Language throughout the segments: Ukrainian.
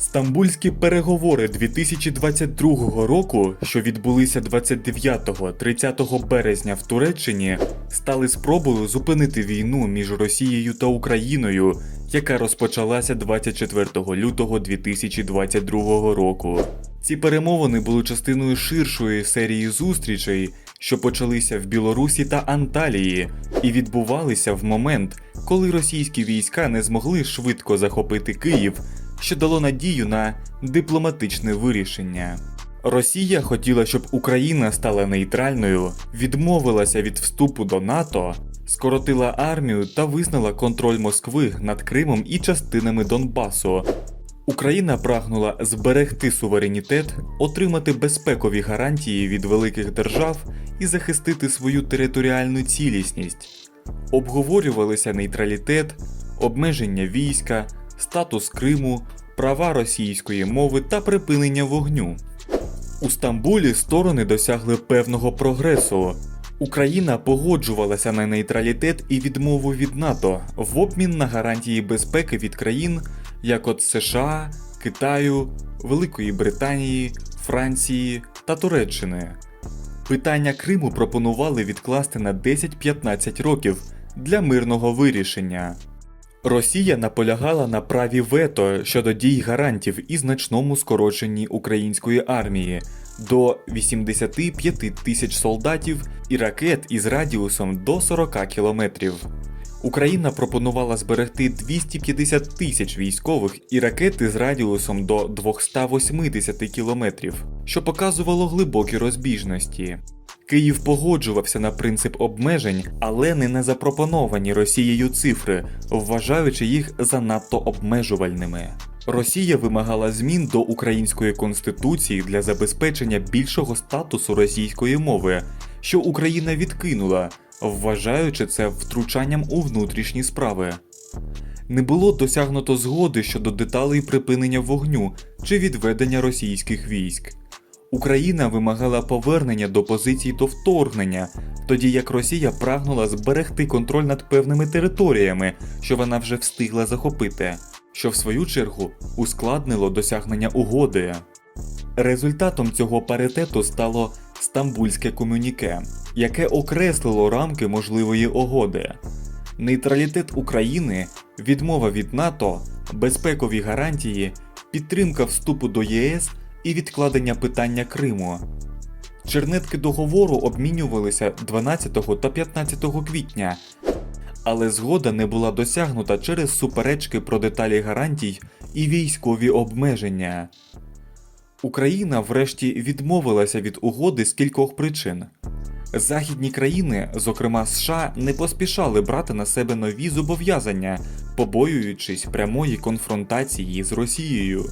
Стамбульські переговори 2022 року, що відбулися 29-30 березня в Туреччині, стали спробою зупинити війну між Росією та Україною, яка розпочалася 24 лютого 2022 року. Ці перемовини були частиною ширшої серії зустрічей, що почалися в Білорусі та Анталії, і відбувалися в момент, коли російські війська не змогли швидко захопити Київ, що дало надію на дипломатичне вирішення. Росія хотіла, щоб Україна стала нейтральною, відмовилася від вступу до НАТО, скоротила армію та визнала контроль Москви над Кримом і частинами Донбасу. Україна прагнула зберегти суверенітет, отримати безпекові гарантії від великих держав і захистити свою територіальну цілісність. Обговорювалися нейтралітет, обмеження війська, статус Криму, права російської мови та припинення вогню. У Стамбулі сторони досягли певного прогресу. Україна погоджувалася на нейтралітет і відмову від НАТО в обмін на гарантії безпеки від країн, як от США, Китаю, Великої Британії, Франції та Туреччини. Питання Криму пропонували відкласти на 10-15 років для мирного вирішення. Росія наполягала на праві вето щодо дій гарантів і значному скороченні української армії до 85 тисяч солдатів і ракет із радіусом до 40 кілометрів. Україна пропонувала зберегти 250 тисяч військових і ракети з радіусом до 280 кілометрів, що показувало глибокі розбіжності. Київ погоджувався на принцип обмежень, але не на запропоновані Росією цифри, вважаючи їх занадто обмежувальними. Росія вимагала змін до української конституції для забезпечення більшого статусу російської мови, що Україна відкинула, вважаючи це втручанням у внутрішні справи. Не було досягнуто згоди щодо деталей припинення вогню чи відведення російських військ. Україна вимагала повернення до позицій до вторгнення, тоді як Росія прагнула зберегти контроль над певними територіями, що вона вже встигла захопити, що в свою чергу ускладнило досягнення угоди. Результатом цього паритету стало Стамбульське комюніке, яке окреслило рамки можливої угоди. Нейтралітет України, відмова від НАТО, безпекові гарантії, підтримка вступу до ЄС і відкладення питання Криму. Чернетки договору обмінювалися 12 та 15 квітня, але згода не була досягнута через суперечки про деталі гарантій і військові обмеження. Україна врешті відмовилася від угоди з кількох причин. Західні країни, зокрема США, не поспішали брати на себе нові зобов'язання, побоюючись прямої конфронтації з Росією.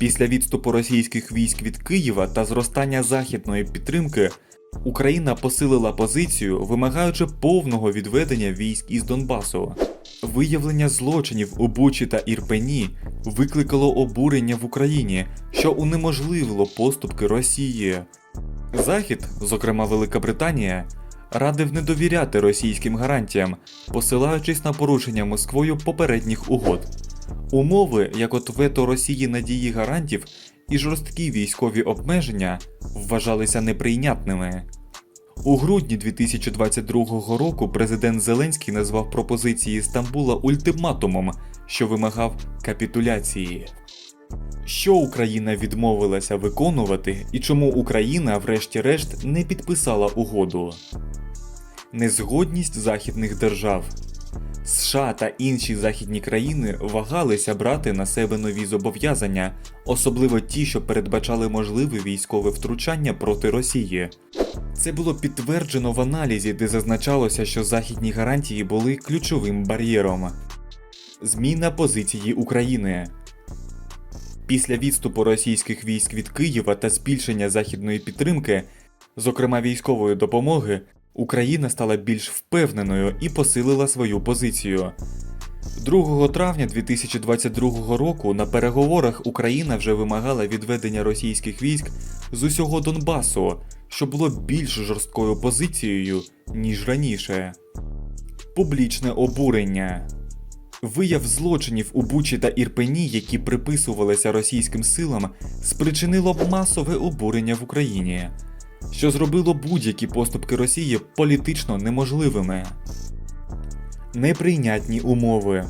Після відступу російських військ від Києва та зростання західної підтримки Україна посилила позицію, вимагаючи повного відведення військ із Донбасу. Виявлення злочинів у Бучі та Ірпені викликало обурення в Україні, що унеможливило поступки Росії. Захід, зокрема Велика Британія, радив не довіряти російським гарантіям, посилаючись на порушення Москвою попередніх угод. Умови, як от вето Росії на дії гарантів і жорсткі військові обмеження, вважалися неприйнятними. У грудні 2022 року президент Зеленський назвав пропозиції Стамбула ультиматумом, що вимагав капітуляції. Що Україна відмовилася виконувати і чому Україна, врешті-решт, не підписала угоду? Незгодність західних держав. США та інші західні країни вагалися брати на себе нові зобов'язання, особливо ті, що передбачали можливе військове втручання проти Росії. Це було підтверджено в аналізі, де зазначалося, що західні гарантії були ключовим бар'єром. Зміна позиції України. Після відступу російських військ від Києва та збільшення західної підтримки, зокрема військової допомоги, Україна стала більш впевненою і посилила свою позицію. 2 травня 2022 року на переговорах Україна вже вимагала відведення російських військ з усього Донбасу, що було більш жорсткою позицією, ніж раніше. Публічне обурення. Вияв злочинів у Бучі та Ірпені, які приписувалися російським силам, спричинило масове обурення в Україні, що зробило будь-які поступки Росії політично неможливими. Неприйнятні умови.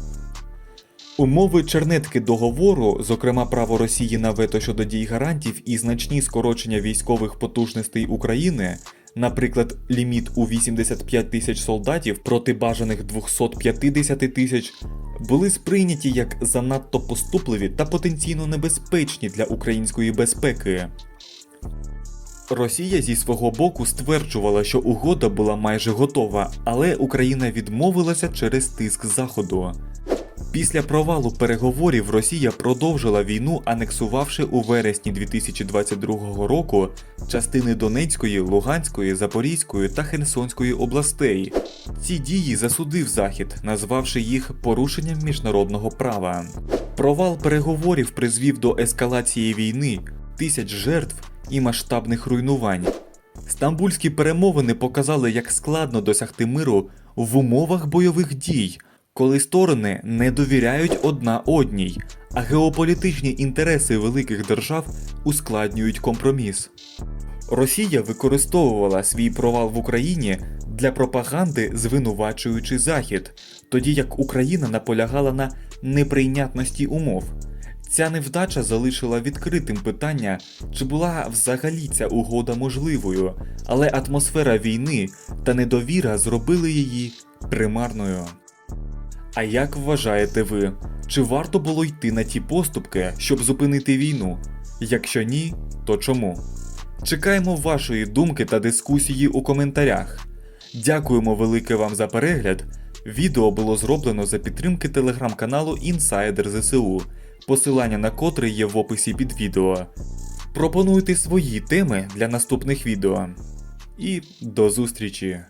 Умови чернетки договору, зокрема право Росії на вето щодо дій гарантів і значні скорочення військових потужностей України, наприклад, ліміт у 85 тисяч солдатів проти бажаних 250 тисяч, були сприйняті як занадто поступливі та потенційно небезпечні для української безпеки. Росія зі свого боку стверджувала, що угода була майже готова, але Україна відмовилася через тиск Заходу. Після провалу переговорів Росія продовжила війну, анексувавши у вересні 2022 року частини Донецької, Луганської, Запорізької та Херсонської областей. Ці дії засудив Захід, назвавши їх порушенням міжнародного права. Провал переговорів призвів до ескалації війни, тисяч жертв і масштабних руйнувань. Стамбульські перемовини показали, як складно досягти миру в умовах бойових дій, коли сторони не довіряють одна одній, а геополітичні інтереси великих держав ускладнюють компроміс. Росія використовувала свій провал в Україні для пропаганди, звинувачуючи Захід, тоді як Україна наполягала на неприйнятності умов. Ця невдача залишила відкритим питання, чи була взагалі ця угода можливою, але атмосфера війни та недовіра зробили її примарною. А як вважаєте ви, чи варто було йти на ті поступки, щоб зупинити війну? Якщо ні, то чому? Чекаємо вашої думки та дискусії у коментарях. Дякуємо велике вам за перегляд. Відео було зроблено за підтримки телеграм-каналу Інсайдер ЗСУ, посилання на котрий є в описі під відео. Пропонуйте свої теми для наступних відео. І до зустрічі!